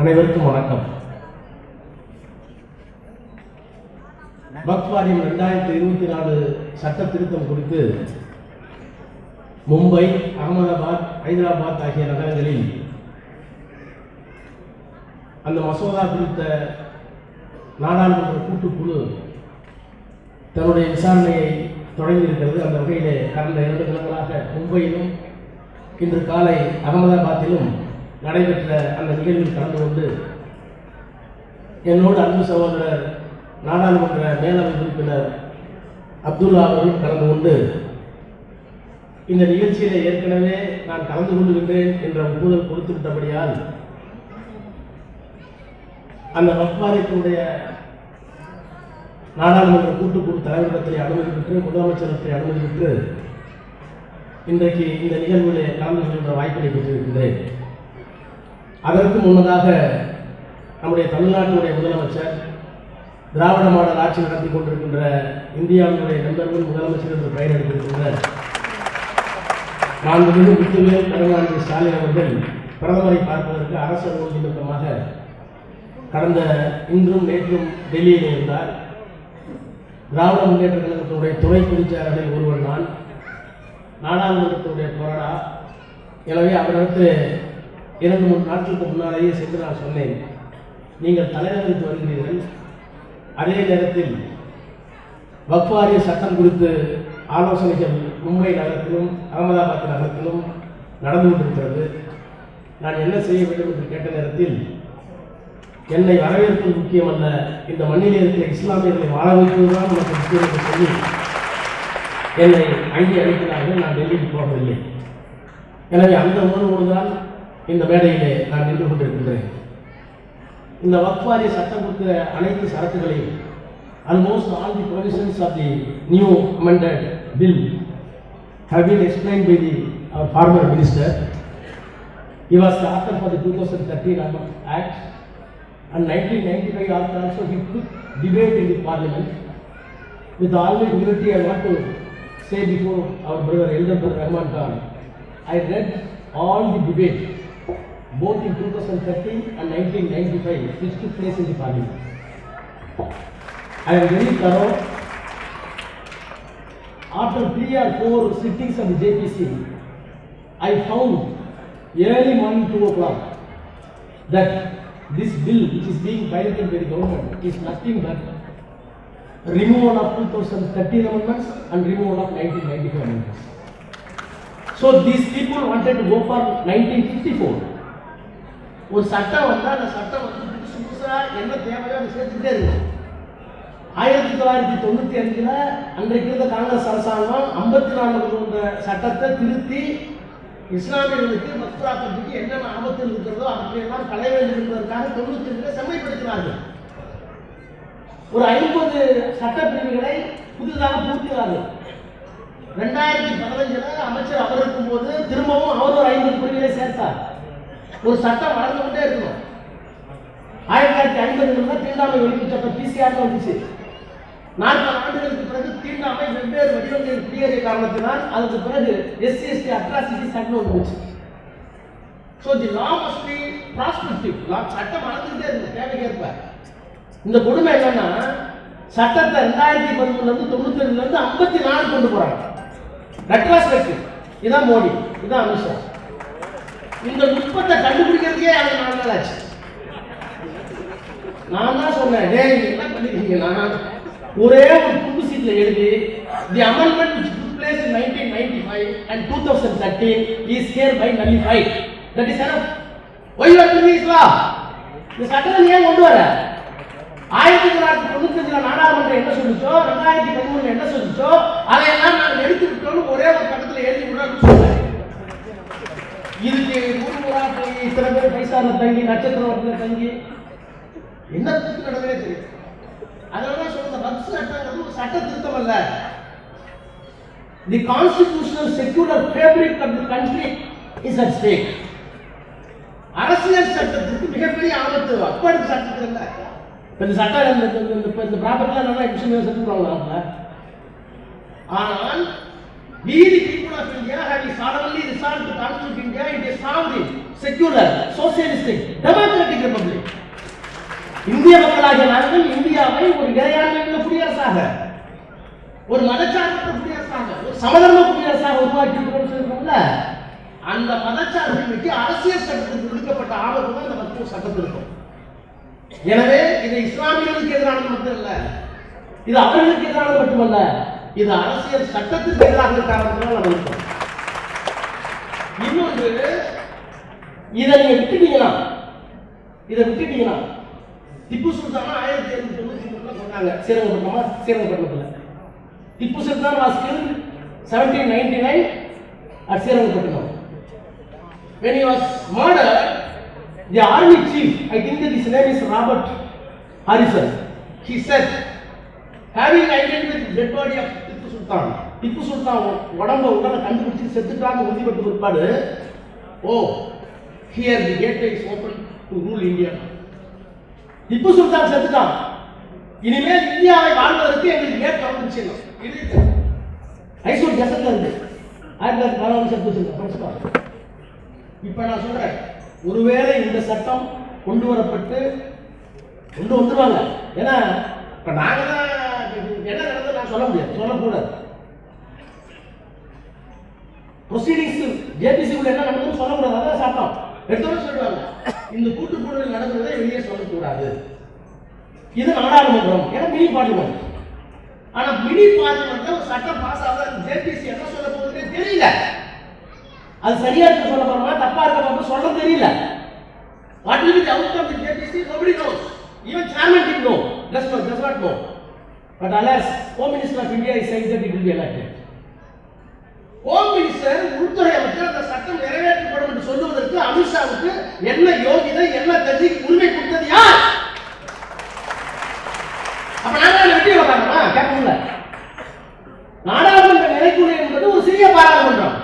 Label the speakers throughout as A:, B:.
A: அனைவருக்கும் வணக்கம். வக்ஃப் வாரியம் ரெண்டாயிரத்தி இருபத்தி நாலு சட்ட திருத்தம் குறித்து மும்பை அகமதாபாத் ஹைதராபாத் ஆகிய நகரங்களில் அந்த மசோதா குறித்த நாடாளுமன்ற கூட்டுக்குழு தன்னுடைய விசாரணையை தொடங்கியிருக்கிறது. அந்த வகையிலே கடந்த இரண்டு தினங்களாக மும்பையிலும் இன்று காலை அகமதாபாத்திலும் நடைபெற்ற அந்த நிகழ்வில் கலந்து கொண்டு என்னோடு அன்பு சகோதரர் நாடாளுமன்ற மேலவை உறுப்பினர் அப்துல்லா அவர்களும் கலந்து கொண்டு இந்த நிகழ்ச்சியில் ஏற்கனவே நான் கலந்து கொள்கின்றேன் என்ற ஒப்புதல் கொடுத்து விட்டபடியால் அந்த வக்வாரியத்தினுடைய நாடாளுமன்ற கூட்டுக்குழு தலைவரிடத்தை அனுமதி பெற்று முதலமைச்சரத்தை அனுமதி பெற்று இன்றைக்கு இந்த நிகழ்வுகளை கலந்து கொள்கின்ற வாய்ப்பினை பெற்றிருக்கின்றேன். அதற்கு முன்னதாக நம்முடைய தமிழ்நாட்டினுடைய முதலமைச்சர் திராவிட மாடல் ஆட்சி நடத்தி கொண்டிருக்கின்ற இந்தியாவினுடைய நம்பர் ஒன் முதலமைச்சர் என்று பெயர் எடுத்திருக்கின்ற மாண்புமிகு முத்துவேல் கருணாநிதி ஸ்டாலின் அவர்கள் பிரதமரை பார்ப்பதற்கு அரசு அலுவல் நிமித்தமாக கடந்த இன்றும் நேற்றும் டெல்லியில் இருந்தார். திராவிட முன்னேற்ற கழகத்தினுடைய துணை பொதுச்செயலாளரில் ஒருவர் நான். நாடாளுமன்றத்தினுடைய கொறடா. எனவே அவரிடத்து இரண்டு மூன்று நாட்களுக்கு முன்னாலேயே சென்று நான் சொன்னேன். நீங்கள் தலைநகருக்கு வருகிறீர்கள். அதே நேரத்தில் வக்வாரிய சட்டம் குறித்து ஆலோசனைகள் மும்பை நகரத்திலும் அகமதாபாத் நகரத்திலும் நடந்து கொண்டிருக்கிறது. நான் என்ன செய்ய வேண்டும் என்று கேட்ட நேரத்தில் என்னை வரவேற்பது முக்கியமல்ல இந்த மண்ணில் இருக்கிற இஸ்லாமியர்களை வாழ வைப்பதுதான் எனக்கு முக்கியம் என்று சொல்லி என்னை அங்கே அழைக்கிறார்கள் நான் டெல்லிக்கு போகவில்லை. எனவே அந்த உணர்வோடு தான் இந்த மேடையிலே நான் நின்று கொண்டிருக்கின்றேன் இந்த வக்வாரிய சட்டம் கொடுக்கிற அனைத்து சரக்குகளையும் almost all the provisions of the new amended bill have been explained by the our former minister. He was the author for the 2013 Amendment Act and 1995 after also he took debate in the parliament. With all the humility I want to say before our brother elder brother Rahman Khan, I read all the debate both in 2013 and 1995 which took place in the parliament. I am very thorough. After three or four sittings of the JPC, I found early morning two o'clock that this bill which is being piloted by the government is nothing but removal of 2013 amendments and removal of 1995 amendments. So these people wanted to go for 1954. ஒரு சட்டம் வந்தா அந்த சட்டம் வந்து புதுசு புதுசா என்ன தேவையோ அதை சேர்த்துக்கிட்டே இருக்கு ஆயிரத்தி தொள்ளாயிரத்தி தொண்ணூத்தி அஞ்சுல அன்றைக்கு இருந்த காங்கிரஸ் அரசாங்கம் ஐம்பத்தி நாலு கொண்ட சட்டத்தை திருத்தி இஸ்லாமியர்களுக்கு மக்ராக்கத்துக்கு என்னென்ன ஆபத்து இருக்கிறதோ அவற்றையெல்லாம் களைய வேண்டும் என்பதற்காக தொண்ணூத்தி அஞ்சுல செம்மைப்படுத்தினார்கள். ஒரு ஐம்பது சட்டப்பிரிவுகளை புதிதாக பூர்த்தினார்கள் ரெண்டாயிரத்தி பதினஞ்சுல அமைச்சர் அவர் இருக்கும்போது திரும்பவும் அவர் ஒரு ஐம்பது பிரிவுகளை சேர்த்தார். ஒரு சட்டம் வளர்ந்து கொண்டே இருக்கணும் ஆயிரத்தி தொள்ளாயிரத்தி ஐம்பதுல தான் தீண்டாமை ஒழிப்பு சட்டம் பிசிஆர் வந்துச்சு. நாற்பது ஆண்டுகளுக்கு பிறகு தீண்டாமை வெவ்வேறு வடிவங்களில் குடியேறிய காரணத்தினால் அதுக்கு பிறகு எஸ்சி எஸ்டி அட்ராசிட்டி சட்டம் வந்துச்சு. So the law must be prospective law சட்டம் வளர்ந்துகிட்டே இருக்கு தேவைக்கேற்ப. இந்த கொடுமை என்னன்னா சட்டத்தை ரெண்டாயிரத்தி பதிமூணுலேருந்து தொண்ணூத்தி ரெண்டுலேருந்து ஐம்பத்தி நாலு கொண்டு போகிறாங்க ரெட்ராஸ்பெக்டிவ் இதான் மோடி இதான் அமித்ஷா. இந்த நுட்பத்தை கண்டுபிடிக்கிறதுக்கே அது நாலு நாள் ஆச்சு. நான் தான் சொன்னேன் டேய் என்ன பண்ணிருக்கீங்க? நான் ஒரே ஒரு துண்டு சீட்ல எழுதி the amendment which took place in 1995 and 2013 is hereby nullified. That is enough. Why you are doing this law இந்த சட்டத்தை ஏன் கொண்டு வர? ஆயிரத்தி தொள்ளாயிரத்தி தொண்ணூத்தி அஞ்சுல நாடாளுமன்றம் என்ன சொல்லிச்சோ ரெண்டாயிரத்தி பதிமூணுல என்ன சொல்லிச்சோ அதையெல்லாம் நாங்கள் எடுத்துக்கிட்டோம்னு ஒரே ஒரு கட்டத்தில் எழுதி விடுறோம்னு சொல்றேன் இதுக்கு ஊர் ஊரா போய் இத்தனை பேர் பைசால தங்கி நட்சத்திரத்தில் தங்கி என்ன திருட்டு நடந்ததே தெரியும் அதனால தான் சொல்ற வக்ஃப் சட்டங்கிறது ஒரு சட்ட திருத்தம் அல்ல the constitutional secular fabric of the country is at stake அரசியல் சட்டத்துக்கு மிகப்பெரிய ஆபத்து அப்படி சட்டத்தில் இல்லை இப்போ இந்த சட்டம் இந்த இந்த- இந்த ப்ராப்பர்ட்டிலாம் நல்லா எக்ஸிபிஷன் செஞ்சுருவாங்க ஆனால் Really, people of India having suddenly resolved to of India, it a sovereign, secular, socialistic, democratic republic. இந்திய மக்களாகிய நாங்கள் இந்தியாவை ஒரு இறையாண்மையுள்ள குடியரசாக ஒரு மதச்சார்பற்ற குடியரசாக ஒரு சமதர்ம குடியரசாக உருவாக்கி இருக்கிறோம்னு சொல்லிருக்கோம்ல அந்த மதச்சார்பின்மைக்கு அரசியல் சட்டத்துக்கு விடுக்கப்பட்ட ஆபத்து தான் இந்த மருத்துவ சட்டத்தில் இருக்கும். எனவே இது இஸ்லாமியர்களுக்கு எதிரானது மட்டும் இல்லை இது அவர்களுக்கு எதிரானது மட்டுமல்ல இது அரசியல் சட்டத்துக்கு எதிராக காரணத்தினால் நம்ம இன்னொன்று இதை நீங்க விட்டுட்டீங்கன்னா இதை விட்டுட்டீங்கன்னா திப்பு சுல்தானா ஆயிரத்தி எழுநூத்தி தொண்ணூத்தி மூணுல சொன்னாங்க ஸ்ரீரங்கப்பட்டமா ஸ்ரீரங்கப்பட்டணத்துல Tipu Sultan was kill seventeen ninety nine at Srirangapatnam when he was murdered the army chief i think that his name is robert harrison. He said having identified the dead body of Sultan Tipu Sultan உடம்ப உடனே கண்டுபிடிச்சு செத்துட்டான்னு உறுதிப்பட்டு பிற்பாடு ஓ here the gateway is open to rule India Tipu Sultan செத்துட்டான். இனிமேல் இந்தியாவை வாழ்வதற்கு எங்களுக்கு கேட் தவறு இது ஜெசத்தில் கசத்துல இருந்து. ஆயிரத்தி தொள்ளாயிரத்தி நாலாவது செத்து வச்சிருக்கேன் படிச்சுப்பாங்க நான் சொல்கிறேன் ஒருவேளை இந்த சட்டம் கொண்டு வரப்பட்டு கொண்டு வந்துருவாங்க. ஏன்னா இப்போ நாங்கள் தான் என்ன சொல்ல முடியாது. சொல்லக்கூடாது. ப்ரொசீடிங்ஸ் ஜேபிசி உள்ள என்ன நடந்ததுன்னு சொல்லக்கூடாது. அதான் சட்டம். எடுத்தோட சொல்லுவாங்க இந்த கூட்டு கூட்டுக்குழுவில் நடந்ததை வெளியே சொல்லக்கூடாது. இது நாடாளுமன்றம். ஏன்னா மினி பார்லிமெண்ட். ஆனா மினி பார்லிமெண்ட்ல ஒரு சட்டம் பாஸ் ஆகாத ஜேபிசி என்ன சொல்ல போகுதுன்னு தெரியல. அது சரியா இருக்க சொல்ல போறோமா? தப்பா இருக்க போறோம் சொல்ல தெரியல. What will be the outcome the JPC nobody knows even chairman did know just just does not know but alas home minister of India is saying that it will be elected home minister உள்துறை அமைச்சர் அந்த சட்டம் நிறைவேற்றப்படும் என்று சொல்லுவதற்கு அமித்ஷாவுக்கு என்ன யோகிதை என்ன தகுதி உரிமை கொடுத்தது யார்? அப்ப நாங்க வெட்டி வராங்கம்மா கேட்க நாடாளுமன்ற நிலைக்குழு என்பது ஒரு சிறிய பாராளுமன்றம்.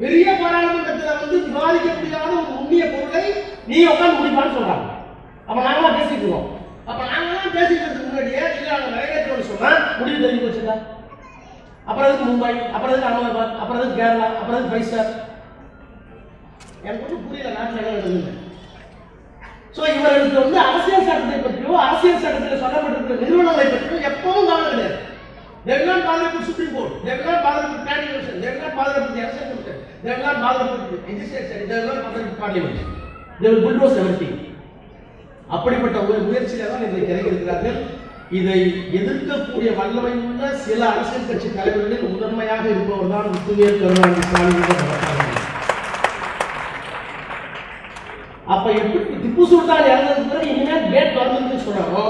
A: பெரிய பாராளுமன்றத்தில் வந்து விவாதிக்க முடியாத ஒரு உண்மைய பொருளை நீ உட்காந்து முடிப்பான்னு சொல்றாங்க. அப்ப நாங்களாம் பேசிட்டு அப்ப நாங்களாம் பேசிக்கிறதுக்கு முன்னாடியே இல்ல முடிவு தெரிஞ்சு வச்சுருந்தா அப்புறம் எதுக்கு மும்பை அப்புறம் எதுக்கு அகமதாபாத் அப்புறம் எதுக்கு கேரளா அப்புறம் எதுக்கு ஃபைவ் ஸ்டார் எனக்கு ஒன்றும் புரியல நாட்டில் என்ன நடக்குதுன்னு ஸோ இவர்களுக்கு வந்து அரசியல் சட்டத்தை பற்றியோ அரசியல் சட்டத்தில் சொல்லப்பட்டிருக்கிற நிறுவனங்களை பற்றியோ எப்பவும் கவனம் கிடையாது They will not bother with Supreme Court. They will not bother with planning commission. They will not bother with the election commission. They will not bother with legislature. They will not bother with parliament. They will bulldoze everything. அப்படிப்பட்ட ஒரு முயற்சியில தான் இன்றைக்கு இறங்கியிருக்கிறார்கள் இதை எதிர்க்கக்கூடிய வல்லமை உள்ள சில அரசியல் கட்சி தலைவர்களில் முதன்மையாக இருப்பவர் தான் முத்துவேல் கருணாநிதி ஸ்டாலின் அப்ப எப்படி திப்பு சுல்தான் இறந்ததுக்கு பிறகு இனிமேல் கேட் வந்து சொல்றாரோ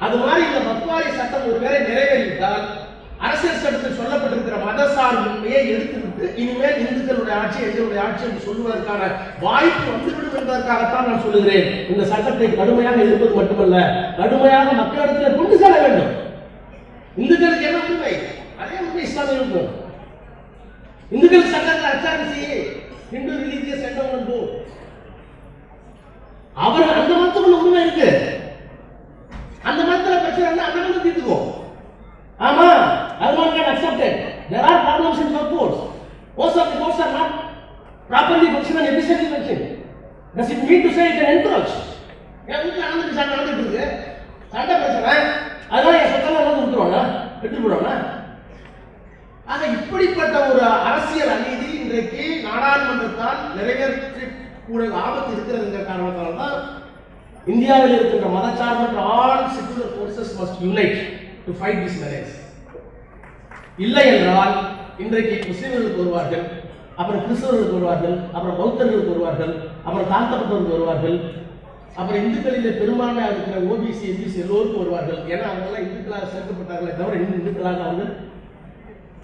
A: அது மாதிரி இந்த பத்வாரி சட்டம் ஒருவேளை நிறைவேறிவிட்டால் அரசியல் சட்டத்தில் சொல்லப்பட்டிருக்கிற மதசார்பின்மையை எடுத்துவிட்டு இனிமேல் இந்துக்களுடைய ஆட்சி எங்களுடைய ஆட்சி என்று சொல்லுவதற்கான வாய்ப்பு வந்துவிடும் என்பதற்காகத்தான் நான் சொல்லுகிறேன். இந்த சட்டத்தை கடுமையாக எதிர்ப்பது மட்டுமல்ல கடுமையாக மக்களிடத்தில் கொண்டு செல்ல வேண்டும். இந்துக்களுக்கு என்ன உரிமை? அதே உரிமை இஸ்லாமியர்களுக்கும் இந்துக்கள் சட்டத்தில் அச்சாரிசி ஹிந்து ரிலீஜியஸ் என்டோமெண்ட் போர்டு அவர் அந்த மதத்துக்குள்ள உரிமை இருக்கு அந்த மதத்துல பிரச்சனை இருந்தா அந்த மதம் தீர்த்துக்கோ ஆமா அதுதான் can accepted there are problems in your courts most of the courts are not properly function and efficiently function does it mean to say it can encroach என் வீட்டில் நடந்துட்டு சண்டை நடந்துட்டு இருக்கு. சண்டை பிரச்சனை அதெல்லாம் என் சொத்தெல்லாம் எல்லாம் கொடுத்துருவாங்க எடுத்து போடுவாங்க ஆக இப்படிப்பட்ட ஒரு அரசியல் அநீதி இன்றைக்கு நாடாளுமன்றத்தால் நிறைவேற்றக்கூடிய ஆபத்து இருக்கிறதுங்கிற காரணத்தால் தான் இந்தியாவில் இருக்கின்ற மதச்சார்பற்ற all secular forces must unite to fight this marriage இல்லை என்றால் இன்றைக்கு முஸ்லிம்களுக்கு வருவார்கள். அப்புறம் கிறிஸ்தவர்களுக்கு வருவார்கள் அப்புறம் பௌத்தர்களுக்கு வருவார்கள் அப்புறம் தாழ்த்தப்பட்டவர்கள் வருவார்கள் அப்புறம் இந்துக்களில் பெரும்பான்மையாக இருக்கிற ஓபிசி எம்பிசி எல்லோருக்கும் வருவார்கள். ஏன்னா அவங்கெல்லாம் இந்துக்களாக சேர்க்கப்பட்டார்களே தவிர இன்னும் இந்துக்களாக அவர்கள்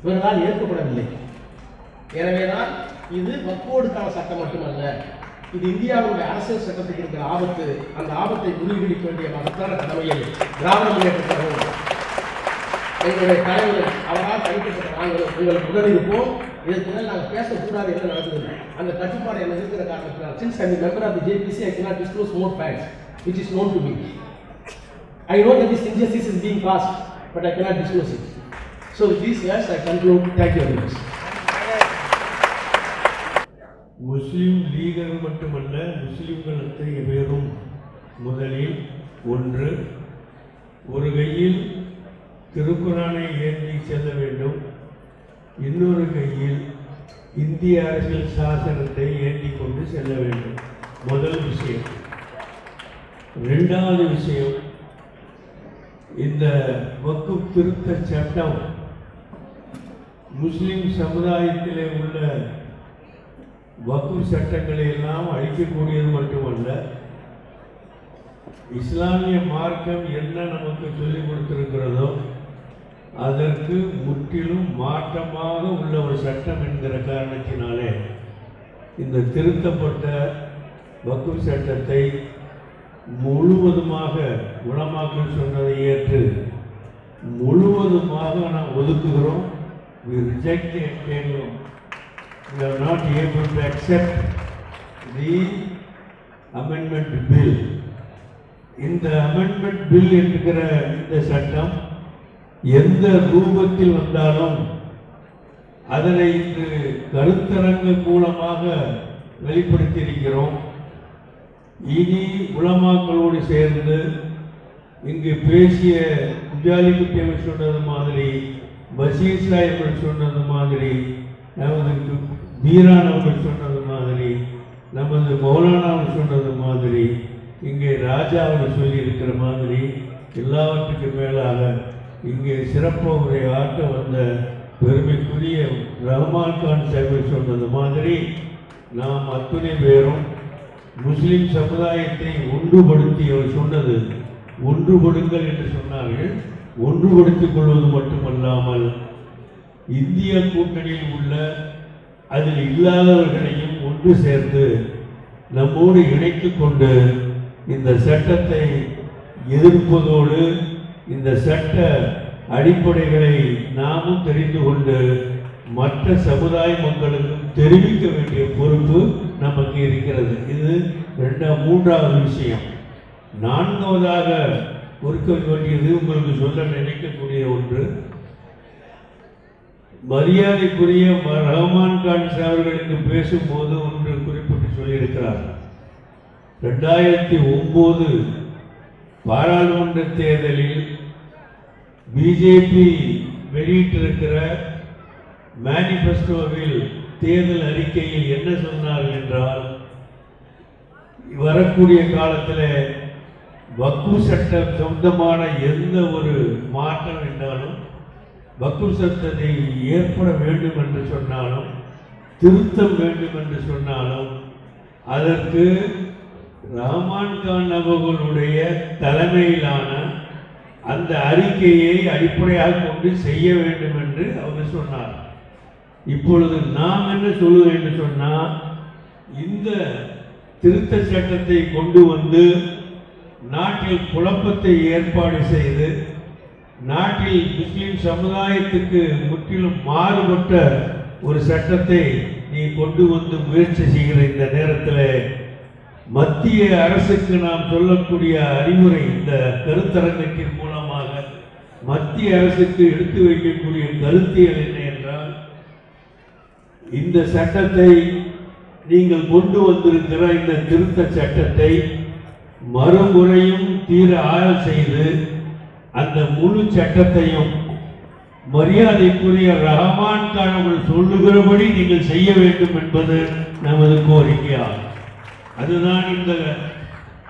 A: இவர்களால் ஏற்கப்படவில்லை. எனவேதான் இது வக்கோடுக்கான சட்டம் மட்டுமல்ல இது இந்தியாவுடைய அரசியல் சட்டத்துக்கு இருக்கிற ஆபத்து அந்த ஆபத்தை முறியடிக்க வேண்டிய மகத்தான கடமையை திராவிட முன்னேற்ற எங்களுடைய தலைவர் அவரால் தனிப்பட்ட நாங்கள் உங்கள் உடன் இதற்கு மேல் நாங்கள் பேசக்கூடாது என்ன நடக்குது அந்த கட்டுப்பாடு என்ன இருக்கிற காரணத்தினால். Since I member of JPC I cannot disclose more facts which is known to me. I know that this injustice is being caused but I cannot disclose it so these years I conclude thank you very much
B: Muslim leaguer மட்டுமல்ல முஸ்லீம்கள் அத்தகைய பேரும் முதலில் ஒன்று ஒரு கையில் திருக்குறானை ஏந்தி செல்ல வேண்டும். இன்னொரு கையில் இந்திய அரசியல் சாசனத்தை ஏந்தி கொண்டு செல்ல வேண்டும். முதல் விஷயம். ரெண்டாவது விஷயம் இந்த வக்கு திருத்த சட்டம் முஸ்லிம் சமுதாயத்திலே உள்ள வக்கு சட்டங்களை எல்லாம் அழிக்கக்கூடியது மட்டுமல்ல இஸ்லாமிய மார்க்கம் என்ன நமக்கு சொல்லிக் கொடுத்திருக்கிறதோ அதற்கு முற்றிலும் மாற்றமாக உள்ள ஒரு சட்டம் என்கிற காரணத்தினாலே இந்த திருத்தப்பட்ட வக்குப் சட்டத்தை முழுவதுமாக குணமாக்கல் சொன்னதை ஏற்று முழுவதுமாக நாம் ஒதுக்குகிறோம் we reject the entanglement. We are not able to accept the amendment bill. இந்த அமெண்ட்மெண்ட் பில் என்கிற இந்த சட்டம் எந்த ரூபத்தில் வந்தாலும் அதனை இன்று கருத்தரங்கு மூலமாக வெளிப்படுத்தியிருக்கிறோம். இனி உலமாக்களோடு சேர்ந்து இங்கு பேசிய குஜாலிக்குட்டி அவர் சொன்னது மாதிரி பஷீர் சாஹிப் சொன்னது மாதிரி நமது பீரான் அவர்கள் சொன்னது மாதிரி நமது மௌலானா அவர் சொன்னது மாதிரி இங்கே ராஜா அவர் சொல்லியிருக்கிற மாதிரி எல்லாவற்றுக்கும் மேலாக இங்கே சிறப்பு உரை ஆட்ட வந்த பெருமைக்குரிய ரஹ்மான் கான் சாஹிப் சொன்னது மாதிரி நாம் அத்துணை பேரும் முஸ்லிம் சமுதாயத்தை ஒன்றுபடுத்தி அவர் சொன்னது ஒன்றுபடுங்கள் என்று சொன்னார்கள். ஒன்றுபடுத்திக் கொள்வது மட்டுமல்லாமல் இந்திய கூட்டணியில் உள்ள அதில் இல்லாதவர்களையும் ஒன்று சேர்ந்து நம்மோடு இணைத்து கொண்டு இந்த சட்டத்தை எதிர்ப்பதோடு இந்த சட்ட அடிப்படைகளை நாமும் தெரிந்து கொண்டு மற்ற சமுதாய மக்களுக்கும் தெரிவிக்க வேண்டிய பொறுப்பு நமக்கு இருக்கிறது. இது ரெண்டாம் மூன்றாவது விஷயம். நான்காவதாக கொடுக்க வேண்டியது உங்களுக்கு சொல்ல நினைக்கக்கூடிய ஒன்று. மரியாதைக்குரிய ம- ரஹ்மான் கான் அவர்களுக்கு பேசும்போது ஒன்று குறிப்பிட்டு சொல்லியிருக்கிறார் ரெண்டாயிரத்தி ஒம்பது பாராளுமன்ற தேர்தலில் பிஜேபி வெளியிட்டிருக்கிற மேனிஃபெஸ்டோவில் தேர்தல் அறிக்கையில் என்ன சொன்னார்கள் என்றால் வரக்கூடிய காலத்தில் வக்கு சட்டம் சொந்தமான எந்த ஒரு மாற்றம் என்றாலும் வக்கு சட்டத்தை ஏற்பட வேண்டும் என்று சொன்னாலும் திருத்தம் வேண்டும் என்று சொன்னாலும் அதற்கு ரஹ்மான் கான் அவர்களுடைய தலைமையிலான அந்த அறிக்கையை அடிப்படையாக கொண்டு செய்ய வேண்டும் என்று அவர் சொன்னார். இப்பொழுது நாம் என்ன சொல்லுவோம் என்று சொன்னால் இந்த திருத்த சட்டத்தை கொண்டு வந்து நாட்டில் குழப்பத்தை ஏற்பாடு செய்து நாட்டில் முஸ்லிம் சமுதாயத்துக்கு முற்றிலும் மாறுபட்ட ஒரு சட்டத்தை நீ கொண்டு வந்து முயற்சி செய்கிற இந்த நேரத்தில் மத்திய அரசுக்கு நாம் சொல்லக்கூடிய அறிவுரை இந்த கருத்தரங்கத்தின் மூலமாக மத்திய அரசுக்கு எடுத்து வைக்கக்கூடிய கருத்தியல் என்ன என்றால் இந்த சட்டத்தை நீங்கள் கொண்டு வந்திருக்கிற இந்த திருத்த சட்டத்தை மறுமுறையும் தீர ஆய்வு செய்து அந்த முழு சட்டத்தையும் மரியாதைக்குரிய ரஹமான் கான் அவர்கள் சொல்லுகிறபடி நீங்கள் செய்ய வேண்டும் என்பது நமது கோரிக்கையாகும். அதுதான் இந்த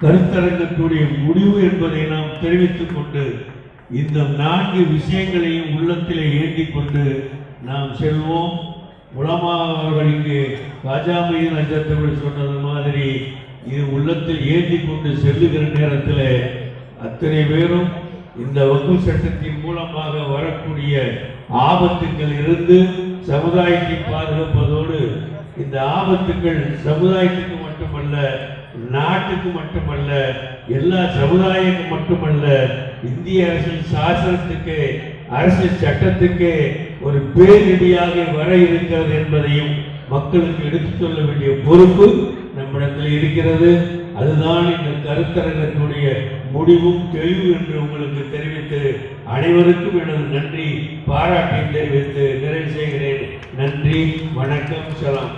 B: கருத்தரங்கத்துடைய முடிவு என்பதை நாம் தெரிவித்துக் கொண்டு இந்த நான்கு விஷயங்களையும் உள்ளத்திலே ஏந்திக் கொண்டு நாம் செல்வோம். உலமா அவர்கள் இங்கு ராஜாமையின் நட்சத்திரங்கள் சொன்னது மாதிரி இது உள்ளத்தில் ஏந்தி கொண்டு செல்லுகிற நேரத்தில் அத்தனை பேரும் இந்த வகு சட்டத்தின் மூலமாக வரக்கூடிய ஆபத்துக்கள் இருந்து சமுதாயத்தை பாதுகாப்பதோடு இந்த ஆபத்துக்கள் சமுதாயத்துக்கு மட்டுமல்ல நாட்டுக்கு மட்டுமல்ல எல்லா சமுதாயத்துக்கு மட்டுமல்ல இந்திய அரசியல் சாசனத்துக்கு அரசியல் சட்டத்துக்கு ஒரு பேரிடியாக வர இருக்கிறது என்பதையும் மக்களுக்கு எடுத்துச் சொல்ல வேண்டிய பொறுப்பு நம்மிடத்தில் இருக்கிறது. அதுதான் இந்த கருத்தரங்கத்துடைய முடிவும் தெளிவு என்று உங்களுக்கு தெரிவித்து அனைவருக்கும் எனது நன்றி பாராட்டை தெரிவித்து நிறைவு செய்கிறேன். நன்றி வணக்கம் சலாம்.